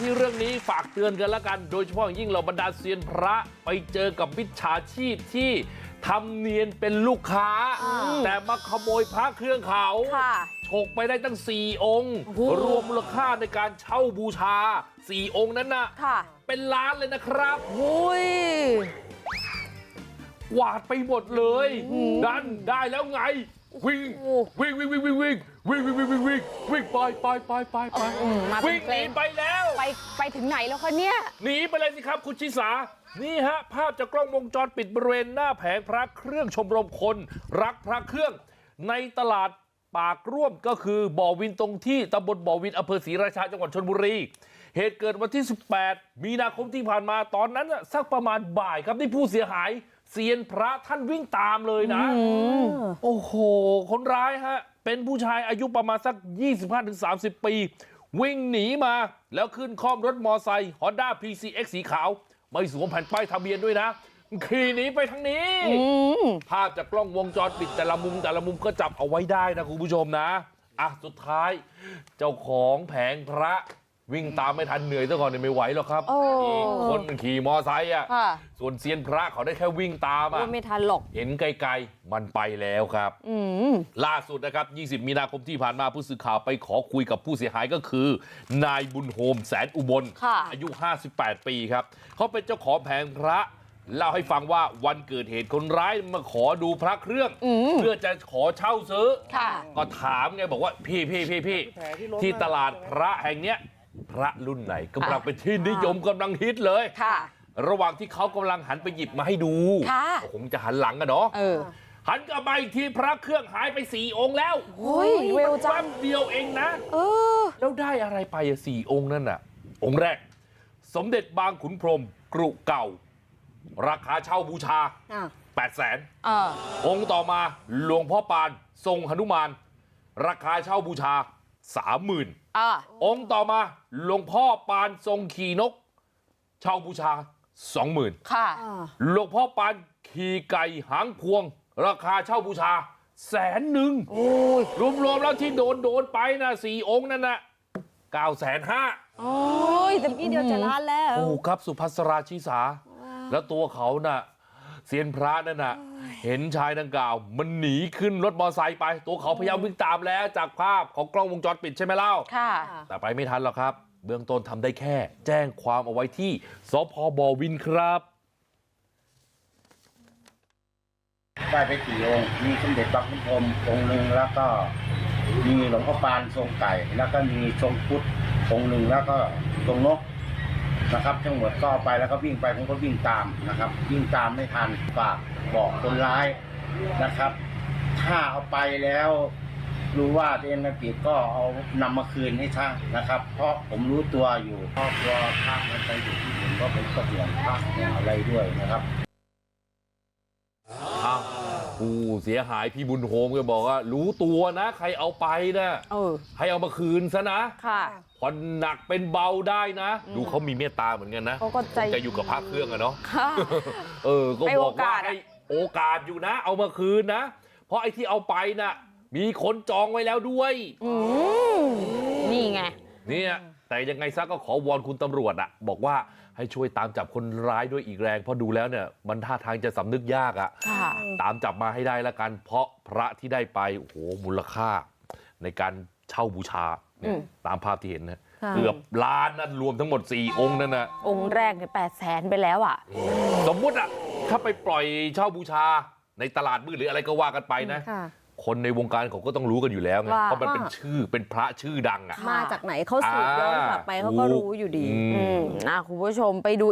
ที่เรื่องนี้ฝากเตือนกันแล้วกัน โดยเฉพาะอย่างยิ่งเราบรรดาเซียนพระไปเจอกับมิจฉาชีพที่ทำเนียนเป็นลูกค้า แต่มาขโมยพระเครื่องเขาค่ะฉกไปได้ตั้ง 4 องค์โอ้โหรวมมูลค่าในการเช่าบูชา 4 องค์นั้นน่ะค่ะเป็นล้านเลยนะครับหุยกวาดไปหมดเลยโอ้โหดันได้แล้วไง วิ่งโอ้วิ่งวิ่งวิ่งวิ่งวิ่งวิ่งวิ่งวิ่งวิ่งวิ่งวิ่งไปไปไปไปไปอืมมาเป็นวิ่งหนีเทรนไปแล้ว ไปไปถึงไหนแล้วคะเนี่ย หนีไปเลยสิครับคุณชิสา นี่ฮะ ภาพจากกล้องวงจรปิดบริเวณหน้าแผงพระเครื่องชมรมคน รักพระเครื่อง ในตลาดปากร่วมก็คือบ่อวินตรงที่ตำบลบ่อวินอำเภอศรีราชาจังหวัดชนบุรี เหตุเกิดวันที่ 18 มีนาคมที่ผ่านมาตอนนั้นน่ะสักประมาณบ่ายครับที่ผู้เสียหาย เซียนพระท่านวิ่งตามเลยนะโอ้โหคนร้ายฮะ เป็นผู้ชายอายุประมาณสัก 25-30 ปี วิ่งหนีมาแล้วขึ้นคล่อมรถมอไซค์ Honda PCX สีขาว ไม่สวมแผ่นป้ายทะเบียนด้วยนะขี่หนีไปทางนี้อืมภาพจากกล้องวงจรปิดแต่ละมุมแต่ละมุมก็จับเอาไว้ได้นะคุณผู้ชมนะอะสุดท้าย เจ้าของแผงพระ วิ่งตามไม่ทันเหนื่อยซะก่อนเนี่ยไม่ไหวหรอกครับโอ้อีกคนขี่มอไซค์อะค่ะส่วนเซียนพระเขาได้แค่วิ่งตามโอ้อะไม่ทันหรอกเห็นไกลๆมันไปแล้วครับอืมล่าสุดนะครับ 20 มีนาคมที่ผ่านมาผู้สื่อข่าวไปขอคุยกับผู้เสียหายก็คือ นายบุญโฮมแสนอุบลค่ะอายุ 58 ปีครับ เขาเป็นเจ้าของแผงพระเล่าให้ฟังว่าวันเกิดเหตุคนร้ายมาขอดูพระเครื่องอืมเพื่อจะขอเช่าซื้อค่ะก็ถามไงบอกว่าพี่พี่พี่พี่ที่ตลาดพระแห่งเนี้ย พระรุ่นไหนกำลังเป็นที่นิยมกำลังฮิตเลยค่ะระหว่างที่เขากำลังหันไปหยิบมาให้ดูค่ะก็คงจะหันหลังกันเนาะเออหันกลับมาอีกทีพระเครื่องหายไปสี่องค์แล้วโอ้ยเร็วจัแป๊งบเดียวเองนะเออแล้วได้อะไรไปอะสี่องค์นั่นน่ะ องค์แรก สมเด็จบางขุนพรหมกรุเก่า ราคาเช่าบูชาอะ8 0 0แสนเออองค์ต่อมาหลวงพ่อปานทรงหนุมาน ราคาเช่าบูชา 30,000อะองค์ต่อมาหลวงพ่อปานทรงขี่นกเช่าบูชา20,000ค่ะหลวงพ่อปานขี่ไก่หางพวง ราคาเช่าบูชาแสนหนึ่งโอ้ยรวมๆแล้วที่โดนโดนไปนะสี่องค์นั่นนะเก้าแสนห้าโอ้ยแต่นี่เดียวจะล้านแล้วโอ้ครับสุภัสราชิสา แล้วตัวเขาน่ะ เซียนพระนั่นน่ะเห็นชายดังกล่าวมันหนีขึ้นรถมอไซค์ไปตัวเขาพยายามวิ่งตามแล้วจากภาพของกล้องวงจรปิดใช่ไหมเล่าค่ะแต่ไปไม่ทันหรอกครับ เบื้องต้นทำได้แค่ แจ้งความเอาไว้ที่สพบวินครับได้ไปกี่องค์มีสมเด็จพระพุทธพรหมองค์หนึ่งแล้วก็มีหลวงพ่อปานทรงไก่ แล้วก็มีทรงพุทธองค์หนึ่งแล้วก็ทรงนก นะครับทั้งหมดก็เอไปแล้วก็วิ่งไปผมก็วิ่งตามนะครับ วิ่งตามไม่ทันฝากบอกคนร้ายนะครับ ถ้าเอาไปแล้ว รู้ว่าตัวเองผิดก็เอานำมาคืนให้ช่างนะครับ เพราะผมรู้ตัวอยู่ครอบครัวพระมันไปอยู่ที่ผมก็ผมก็ห่วงพระห่วงอะไรด้วยนะครับ อ้าวผู้ เสียหายพี่บุญโฮมก็บอกว่ารู้ตัวนะใครเอาไปนะเออให้เอามาคืนซะนะค่ะผ่อนหนักเป็นเบาได้นะ ดูเขามีเมตตาเหมือนกันนะเขาก็ใจคงจะอยู่กับพระเครื่องอะเนาะค่ะเออก็ให้บโออกว่ากาสอะให้โอกาสอยู่นะ เอามาคืนนะ เพราะไอ้ที่เอาไปน่ะ มีคนจองไว้แล้วด้วยอืมนี่ไงเนี่ย แต่ยังไงซะก็ขอวอนคุณตำรวจอะบอกว่าให้ช่วยตามจับคนร้ายด้วยอีกแรงเพราะดูแล้วเนี่ยมันท่าทางจะสำนึกยากอะค่ะตามจับมาให้ได้ละกันเพราะพระที่ได้ไปโอ้โหมูลค่าในการเช่าบูชาเนี่อืยมตามภาพที่เห็นนะค่ะเกือบล้านนั่นรวมทั้งหมด 4 องค์นั่นนะองค์แรกเนี่ยแปดแสนไปแล้วอะ สมมุติอะถ้าไปปล่อยเช่าบูชาในตลาดมืดหรืออะไรก็ว่ากันไปนะ ค่ะคนในวงการเขาก็ต้องรู้กันอยู่แล้วไงว่าเพราะมันเป็นชื่อเป็นพระชื่อดังอะมาจากไหนเขาสืบย้อนกลับไปเขาก็รู้อยู่ดีอืมอืมอะคุณผู้ชมไปดู